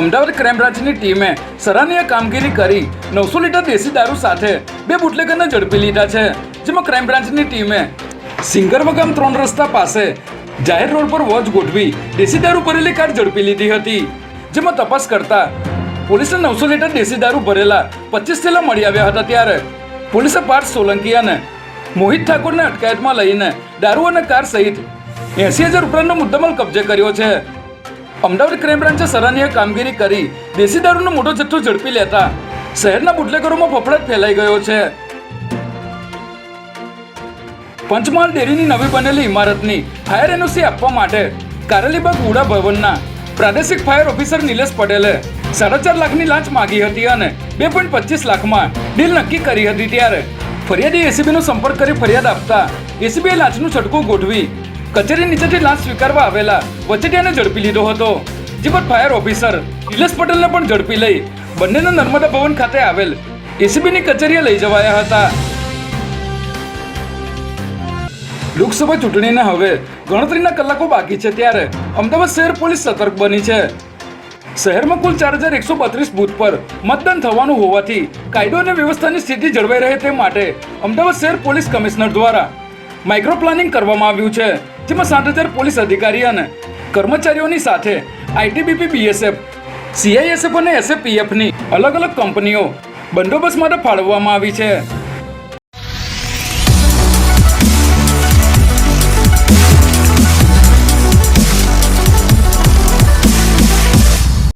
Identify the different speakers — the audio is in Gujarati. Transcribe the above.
Speaker 1: અમદાવાદ ક્રાઇમ બ્રાન્ચની ટીમે સરાહનીય કામગીરી કરી નવસો લીટર દેશી દારૂ સાથે બે બુટલેગરને ઝડપી લીધા છે, જેમાં ક્રાઇમ બ્રાન્ચની ટીમે સિંગરવગામ ત્રણ રસ્તા પાસે જાહેર રોડ પર વોચ ગોઠવી દેશી દારૂ ભરેલી કાર ઝડપી લીધી હતી, જેમાં તપાસ કરતા પોલીસને નવસો લીટર દેશી દારૂ ભરેલા પચીસ થેલા મળી આવ્યા હતા ત્યારે પોલીસે પાર્થ સોલંકી અને મોહિત ઠાકોરને અટકાયતમાં લઈને દારૂ અને કાર સહિત એસી હજાર ઉપરાંતનો મુદ્દામાલ કબજે કર્યો છે. અમદાવાદ ક્રાઇમ બ્રાન્ચે સરાહનીય કામગીરી કરી દેશી દારૂનો મોટો જથ્થો ઝડપી લેતા શહેરના બુટલેગરોમાં ફફડાટ ફેલાઈ ગયો છે. પંચમહાલ ડેરીની નવી બનેલી ઇમારતની ફાયર એનઓસી આપવા માટે કારેલીબાગ ઉડા ભવનના પ્રાદેશિક ફાયર ઓફિસર નિલેશ પટેલે સાડા ચાર લાખની લાંચ માગી હતી અને બે પોઈન્ટ પચીસ લાખમાં ડીલ નક્કી કરી હતી ત્યારે ફરિયાદી એસીબીનો સંપર્ક કરી ફરિયાદ આપતા એસીબીએ લાંચનું છટકું ગોઠવી કચેરી નીચેથી લાશ સ્વીકારવા આવેલા વચેટિયાને ઝડપી લીધો હતો. જે પર ફાયર ઓફિસર નિલેશ પટેલને પણ ઝડપી લઈ બંનેને નર્મદા ભવન ખાતે આવેલ એસીબીની કચેરીએ લઈ જવાયા હતા. લોકસભા ચૂંટણીને હવે ગણતરીના કલાકો બાકી છે ત્યારે અમદાવાદ શહેર પોલીસ સતર્ક બની છે. શહેરમાં કુલ ચાર હજાર એકસો બત્રીસ બૂથ પર મતદાન થવાનું હોવાથી કાયદો અને વ્યવસ્થાની સ્થિતિ જળવાઈ રહે તે માટે અમદાવાદ શહેર પોલીસ કમિશનર દ્વારા માઇક્રો પ્લાનિંગ કરવામાં આવ્યું છે, જેમાં સાત હજાર પોલીસ અધિકારી અને કર્મચારીઓની સાથે આઈટીબીપી બીએસએફ, સીઆઈએસએફ અને એસએફપીએફની અલગ અલગ કંપનીઓ બંદોબસ્ત માટે ફાળવવામાં આવી છે.